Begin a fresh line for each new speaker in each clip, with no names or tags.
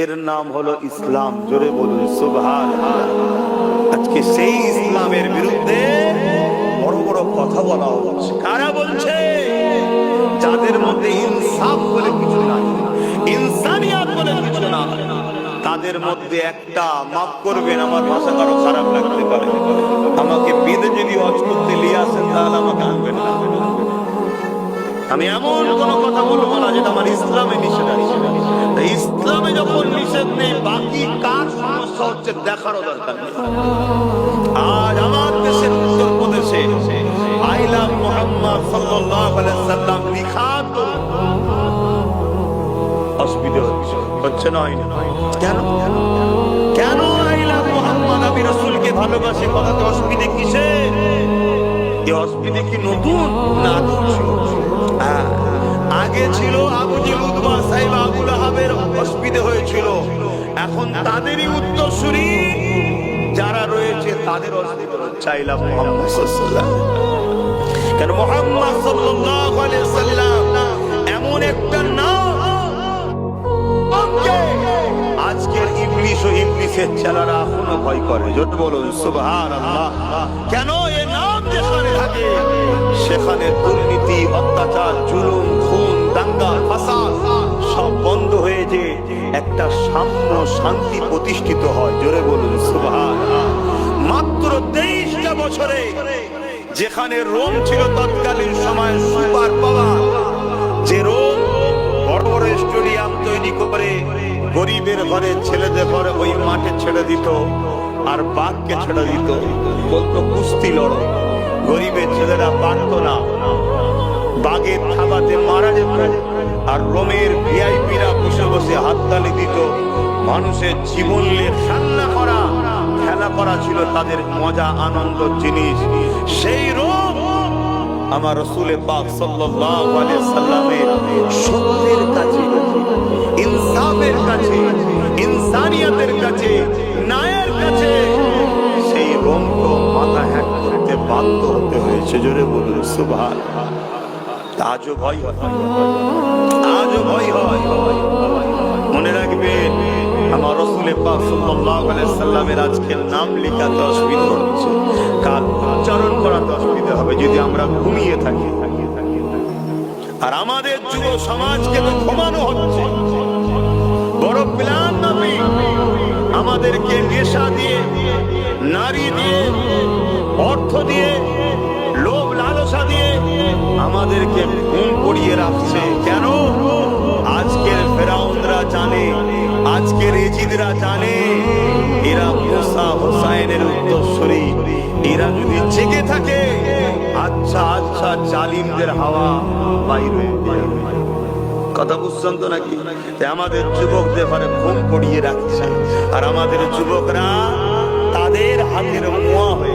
এর নাম হলো ইসলাম। জোরে বলুন সুবহান আজকে সেই ইসলামের বিরুদ্ধে বড় বড় কথা বলা হচ্ছে। কারা বলছে? যাদের মধ্যে ইনসাফ বলে কিছু নাই, ইনসানিয়াত বলে কিছু না। তাদের মধ্যে একটা, মাফ করবেন, আমার ভাষা কারও খারাপ লাগতে পারে। আমাকে বেঁধে যদি অজ করতে আসেন তাহলে আমাকে আনবেন না। আমি এমন কোন কথা বলব না যেটা আমার ইসলামে নিষেধ আছে ইসলামে যখন নিষেধ নেই, বাকি কাজ সমস্যা হচ্ছে দেখারও দরকার আজ আমার দেশের উত্তরপ্রদেশে আইলা মোহাম্মদ সাল্লাল্লাহু সাল্লাম অসুবিধা হচ্ছে। কেন? কেন আইলা মোহাম্মদ আমি রাসূলকে ভালোবাসে? কথাতে অসুবিধে কিসে কি নতুন? না? হ্যাঁ, আগে ছিল আবু সাহেব আবুল আহাবের হয়েছিল। এখন তাদেরই উত্তরসূরি। যারা রয়েছে তাদের চাইলাম। কেন মোহাম্মদ এমন একটা নাম? আজকের ইবলিশ ও ইবলিশের ছেলেরা এখনও ভয় করে। সুবহানাল্লাহ। কেন? থাকে সেখানে দুর্নীতি, অত্যাচার, জুলুম, খুন, দাঙ্গা, ফাসাদ সব বন্ধ হয়ে যে একটা সাম্য শান্তি প্রতিষ্ঠিত হয়। জোরে বলুন, সুবহান মাত্র তেইশটা বছরে যেখানে রোম ছিল তৎকালীন সময় সুপার পাওয়ার, যে রোম বড় বড় স্টেডিয়াম তৈরি করে গরিবের ঘরে ছেলেদের ঘরে ওই মাঠে ছেড়ে দিত আর বাঘকে ছেড়ে দিত, বলতো কুস্তি লড়ো। গরিবের ছেলেরা পারতো না। বাঘের থাবাতে মারা যেত আর রোমের ভিআইপিরা বসে বসে হাততালি দিত। মানুষের জীবন নিয়ে কান্না করা, খেলা করা ছিল তাদের মজা, আনন্দ, জিনিস। সেই রোম আমার রসুলে পাক সাল্লামের সত্যের কাছে, ইনসাফের কাছে, ইনসানিয়াতের কাছে হয়েছে জোরে বলুন, সুবহান। আজও ভয় হয় আজও ভয় হয়। মনে রাখবেন, আমার রসুলের পাক সাল্লাল্লাহু আলাইহি সাল্লামের নাম লেখাতে অসুবিধা হচ্ছে কাল উচ্চারণ করাতে অসুবিধা হবে যদি আমরা ঘুমিয়ে থাকি? আর আমাদের যুব সমাজকে তো ঘুমানো হচ্ছে। বড় প্ল্যান নামে আমাদেরকে নেশা দিয়ে, নারী দিয়ে, অর্থ দিয়ে লালসা দিয়ে আমাদেরকে ঘুম পড়িয়ে রাখছে। কেন? আজকের ফেরাউনরা জানে, আজকের এজিদরা জানে, এরা মুসা হোসাইনের উত্তরসূরি। এরা যদি জেগে থাকে আচ্ছা আচ্ছা জালিমদের হাওয়া বাইরে কথা বুঝছেন তো নাকি? আমাদের যুবকদের ঘরে ঘুম পড়িয়ে রাখছে। আর আমাদের যুবকরা তাদের হাতের মোয়া হয়ে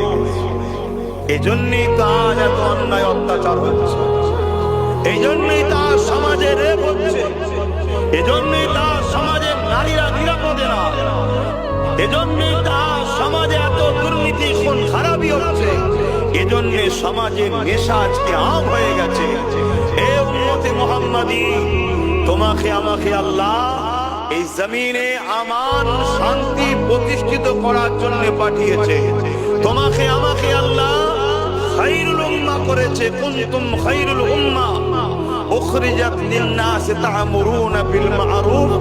এজন্যই তো আজ এত অন্যায় অত্যাচার হচ্ছে। তার সমাজে রেপ হচ্ছে। এজন্যই তার সমাজে নারীরা নিরাপদে না। এজন্যই তার সমাজে এত দুর্নীতি, খুন, খারাপই হচ্ছে। সমাজে নেশা আজকে আম হয়ে গেছে। এ মোহাম্মদী, তোমাকে, আমাকে আল্লাহ এই জমিনে আমান, শান্তি প্রতিষ্ঠিত করার জন্য পাঠিয়েছে। তোমাকে, আমাকে আল্লাহ খাইরুল উম্মা করেছে, কুনতুম খাইরুল উম্মা। উখরিজাত তা'মুরুনা বিল মা'রুফ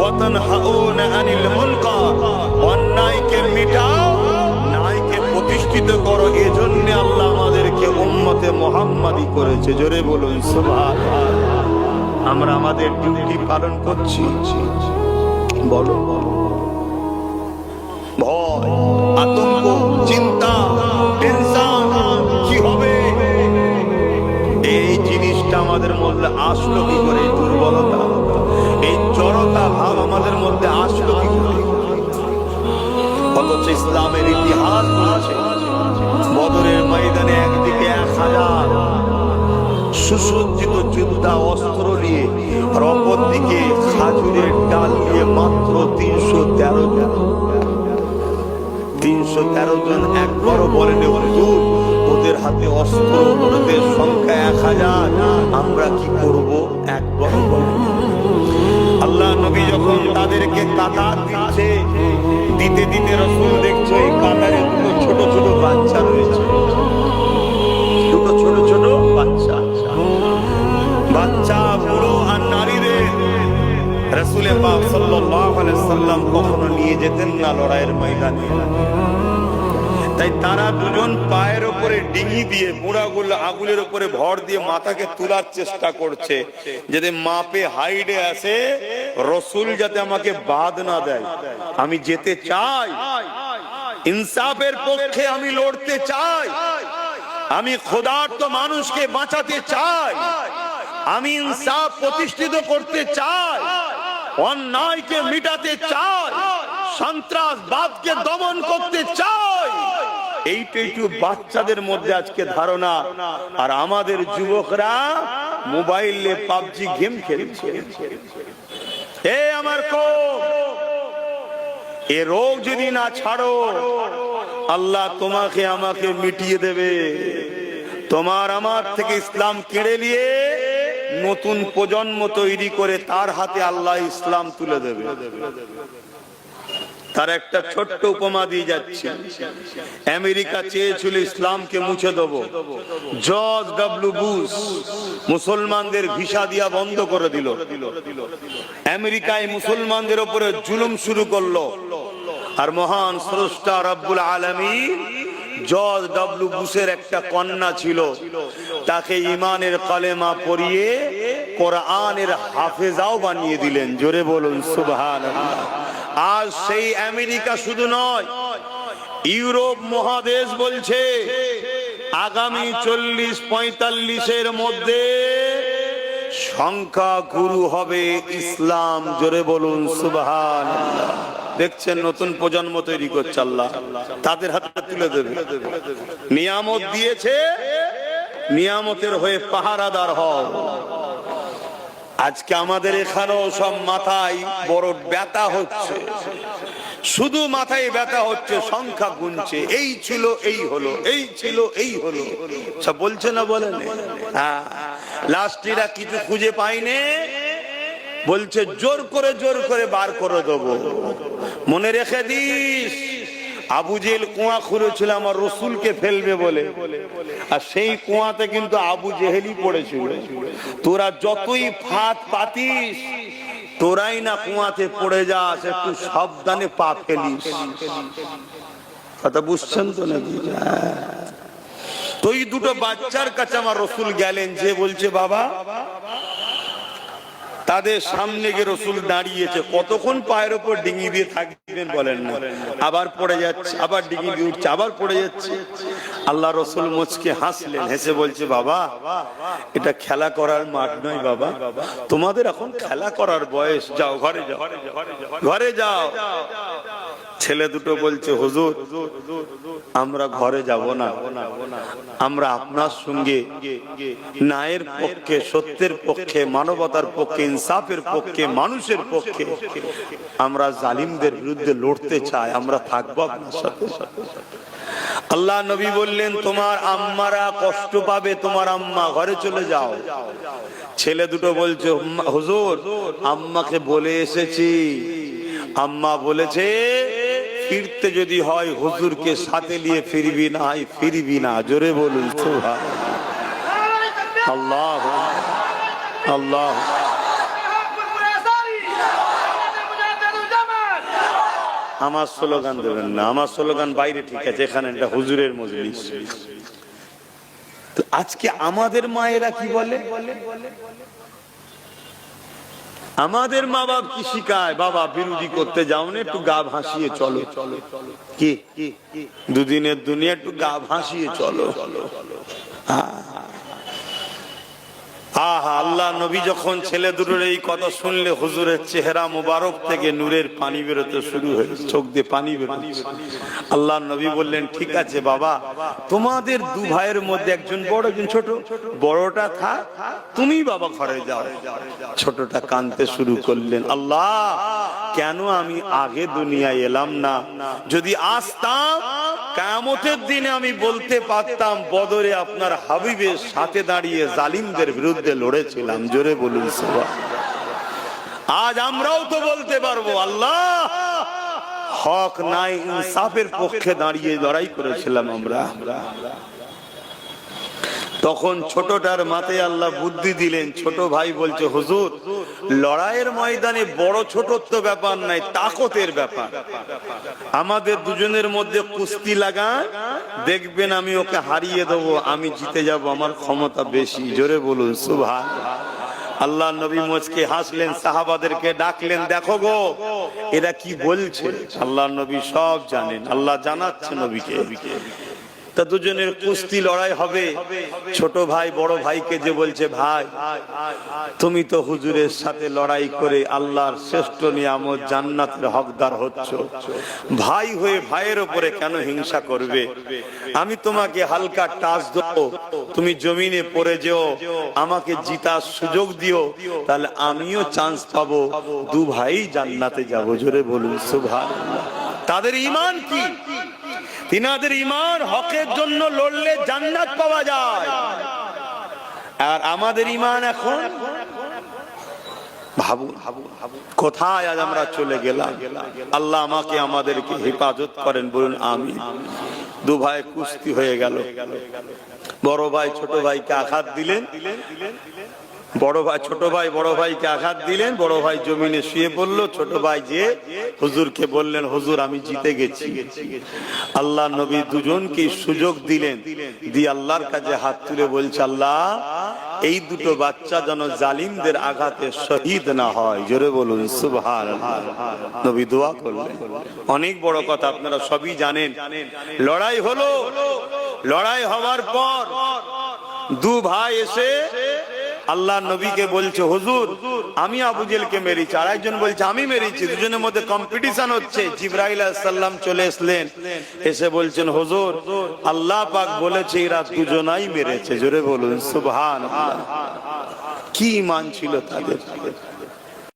ওয়া তানহাউনা আনিল মুনকার। অন্যায়কে মিটাও, ন্যায়কে প্রতিষ্ঠিত করো, এজন্য আল্লাহ আমাদেরকে উম্মতে মুহাম্মাদি করেছে। জোরে বলুন, সুবহানাল্লাহ। আমরা আমাদের ডিউটি পালন করছি। বলো। ভয়, আতঙ্ক আসলো কি করে? দুর্বলতা। এই জড়তা ভাব আমাদের মধ্যে আসলো কি করে? অথচ ইসলামের ইতিহাস বলছে, বদরের ময়দানে একদিকে এক হাজার সুসজ্জিত যোদ্ধা অস্ত্র নিয়ে আর অপরদিকে খাজুরের ডাল নিয়ে মাত্র তিনশো তেরো জন। তিনশো তেরো জন একবারও বলেন, হুজুর ওদের হাতে অস্ত্র ওদের সংখ্যা এক হাজার। আমরা কি করব? একবারও বলেন আল্লাহ নবী যখন তাদেরকে কাতার দিচ্ছে, দিতে দিতে রসুল দেখছ, এই কাতারে দুটো ছোট ছোট বাচ্চা রয়েছে। দুটো ছোট ছোট বাচ্চা। বাচ্চা, বুড়ো আর নারীদের। রসুলে পাক সাল্লাল্লাহু আলাইহি সাল্লাম কখনো নিয়ে যেতেন না লড়াইয়ের ময়দানে। তাই তারা দুজন পায়ের উপরে ডিঙি দিয়ে বুড়াগুলো আগুলের উপরে ভর দিয়ে মাথাকে তোলার চেষ্টা করছে, যাতে মাপে হাইডে আসে, রসুল যাতে আমাকে বাদ না দেয়। আমি যেতে চাই, ইনসাফের পক্ষে আমি লড়তে চাই, আমি ক্ষুধার্ত মানুষকে বাঁচাতে চাই, আমি ইনসাফ প্রতিষ্ঠিত করতে চাই, অন্যায়কে মিটাতে চাই, সন্ত্রাসবাদকে দমন করতে চাই। এইটা একটু বাচ্চাদের মধ্যে আজকে ধারণা, আর আমাদের যুবকরা মোবাইলে পাবজি গেম খেলছে। এ আমার এ রোগ যদি না ছাড়ো, আল্লাহ তোমাকে আমাকে মিটিয়ে দেবে। তোমার আমার থেকে ইসলাম কেড়ে নিয়ে নতুন প্রজন্ম তৈরি করে তার হাতে আল্লাহ ইসলাম তুলে দেবে। তার একটা ছোট্ট উপমা দিয়ে যাচ্ছে। আমেরিকা চেয়েছিল ইসলামকে মুছে দেব। জর্জ ডাব্লিউ বুশ মুসলমানদের ভিসা দিয়া বন্ধ করে দিল। আমেরিকায় মুসলমানদের উপরে জুলুম শুরু করল। আর মহান স্রষ্টা রব্বুল আলমী জর্জ ডাব্লিউ বুশের একটা কন্যা ছিল। তাকে ইমানের কলেমা পড়িয়ে কোরআনের হাফেজাও বানিয়ে দিলেন। জোরে বলুন সুবহান আজ সেই আমেরিকা শুধু নয়, ইউরোপ মহাদেশ বলছে, আগামী চল্লিশ পঁয়তাল্লিশের মধ্যে সংখ্যা গুরু হবে ইসলাম। জোরে বলুন সুবহান দেখছেন নতুন প্রজন্ম তৈরি করছে আল্লাহ। তাদের হাতে তুলে দেবে। নিয়ামত দিয়েছে, নিয়ামতের হয়ে পাহারাদার হও। আজকে আমাদের এখানেও সব মাথায় বড় ব্যথা হচ্ছে। শুধু মাথায় ব্যথা হচ্ছে, সংখ্যা গুনছে। এই ছিল, এই হলো, এই ছিল, এই হলো। সব বলছে না বলেন হ্যাঁ। লাস্টিরা কিছু খুঁজে পাইনে বলছে, জোর করে জোর করে বার করে দেবো। মনে রেখে দিস। আবু জেল কুয়া খুঁড়েছিল আমার রসুলকে ফেলবে বলে। আর সেই কুয়াতে কিন্তু আবু জেহেলি পড়েছিল। তোরা যতই ফাঁদ পাতিস, তোরাই না কুয়াতে পড়ে যাস, একটু সাবধানে পা ফেলিস। কথা বুঝছেন তো নাকি? হ্যাঁ। তো দুটো বাচ্চার কাছে আমার রসুল গেলেন, যে বলছে, বাবা তাদের সামনে গিয়ে রসুল দাঁড়িয়েছে। কতক্ষণ পায়ের ওপর ডিঙি দিয়ে থাকবেন বলেন না। আবার পড়ে যাচ্ছে, আবার ডিঙি দিয়ে উঠছে, আবার পড়ে যাচ্ছে। আল্লাহ রসুল মুচকে হাসলেন, হেসে বলছে, বাবা, এটা খেলা করার মাঠ নয় বাবা। তোমাদের এখন খেলা করার বয়স। যাও, ঘরে যাও। ঘরে যাও। ছেলে দুটো বলছে, হুজুর, আমরা ঘরে যাব না। আমরা আপনার সঙ্গে ন্যায়ের পক্ষে, সত্যের পক্ষে, মানবতার পক্ষে, ইনসাফের পক্ষে, মানুষের পক্ষে আমরা জালিমদের বিরুদ্ধে লড়তে চাই, আমরা থাকব আপনার সাথে। আল্লাহ নবী বললেন, তোমার আম্মারা কষ্ট পাবে, তোমার আম্মা ঘরে চলে যাও। ছেলে দুটো বলছে, হুজুর, আম্মাকে বলে এসেছি। আম্মা বলেছে ফিরতে যদি হয়, হুজুরকে সাথে নিয়ে ফিরবি না ফিরবি না। জোরে বলুন আমার স্লোগান দেবেন না। আমার স্লোগান বাইরে ঠিক আছে, এখানে একটা হুজুরের মজলিস। আজকে আমাদের মায়েরা কি বলে? আমাদের মা বাপ কি শিখায়? বাবা, বিরোধী করতে যাও না, একটু গা ভাসিয়ে চলো। কি? দুদিনের দুনিয়া একটু গা ভাসিয়ে চলো। আহা, আল্লাহ নবী যখন ছেলে দুটোর এই কথা শুনলে হুজুরের চেহারা মুবারক থেকে নূরের পানি বেরোতে শুরু হয়েছে চোখ দিয়ে পানি বেরোচ্ছে। আল্লাহ নবী বললেন, ঠিক আছে বাবা, তোমাদের দু ভাইয়ের মধ্যে একজন বড়, একজন ছোট। বড়টা থাক, তুমি বাবা ঘরে যাও। ছোটটা কানতে শুরু করলেন, আল্লাহ, কেন আমি আগে দুনিয়ায় এলাম না? যদি আসতাম কামতের দিনে আমি বলতে পারতাম, বদরে আপনার হাবিবের সাথে দাঁড়িয়ে জালিমদের বিরুদ্ধে লড়েছিলাম। জোরে বলুন সবাই আজ আমরাও তো বলতে পারব, আল্লাহ! হক নাই, ইনসাফের পক্ষে দাঁড়িয়ে লড়াই করেছিলাম আমরা। তখন ছোটটার মাথায় আল্লাহ বুদ্ধি দিলেন, ছোট ভাই বলছে, হুজুর, লড়াইয়ের ময়দানে বড় ছোটত্ব ব্যাপার নাই তাকতের ব্যাপার। আমাদের দুজনের মধ্যে কুস্তি লাগা দেখবেন আমি ওকে হারিয়ে দেবো, আমি জিতে যাব, আমার ক্ষমতা বেশি। জোরে বলুন সুভান আল্লাহ নবী মোজকে হাসলেন, সাহাবাদেরকে ডাকলেন, দেখো গো, এরা কি বলছে? আল্লাহ নবী সব জানেন, আল্লাহ জানাচ্ছে নবীকে। তা দুজনের কুস্তি লড়াই হবে। ছোট ভাই, বড় ভাইকে যে বলছে, ভাই, তুমি তো হুজুরের সাথে লড়াই করে আল্লাহর শ্রেষ্ঠ নিয়ামত জান্নাতের হকদার হচ্ছ। ভাই হয়ে ভাইয়ের উপরে কেন হিংসা করবে? আমি তোমাকে হালকা টাচ দেবো। তুমি জমিনে পড়ে যেও, আমাকে জিতার সুযোগ দিও, তাহলে আমিও চান্স পাবো। দু ভাই জান্নাতে যাব, জোরে বলুন সুভান তাদের ইমান কি? তিনাদের ইমান হকের জন্য লড়লে জান্নাত পাওয়া যায়। আর আমাদের ইমান এখন ভাবু কোথায় আজ আমরা চলে গেলাম? আমাকে আমাদেরকে হেফাজত করেন, বলুন আমি দু ভাই কুস্তি হয়ে গেল। বড় ভাই, ছোট ভাইকে আঘাত দিলেন। বড় ভাই, ছোট ভাই, বড় ভাইকে আঘাত দিলেন, বড় ভাই জমিনে শুয়ে পড়ল, ছোট ভাই যে হুজুরকে বললেন, হুজুর, আমি জিতে গেছি। আল্লাহ নবী দুজনকে সুযোগ দিলেন, দিয়ে আল্লাহর কাছে হাত তুলে বলছে, আল্লাহ, এই দুটো বাচ্চা যেন জালিমদের আঘাতে শহীদ না হয়। জোরে বলুন সুবহান নবী দোয়া করলেন। অনেক বড় কথা, আপনারা সবই জানেন। লড়াই হলো, লড়াই হওয়ার পর দু ভাই এসে আল্লাহ নবীকে বলছে, হুজুর, আমি আবু জেলকে মেরেছি, আর একজন বলছে, আমি মেরেছি। দুজনের মধ্যে কম্পিটিশন হচ্ছে। জিব্রাইল সাল্লাম চলে এসলেন। এসে বলছেন, হুজুর, আল্লাহ পাক বলেছে, এরা দুজনাই মেরেছে। জোরে বলুন সুবহান কি মান ছিল তাদের?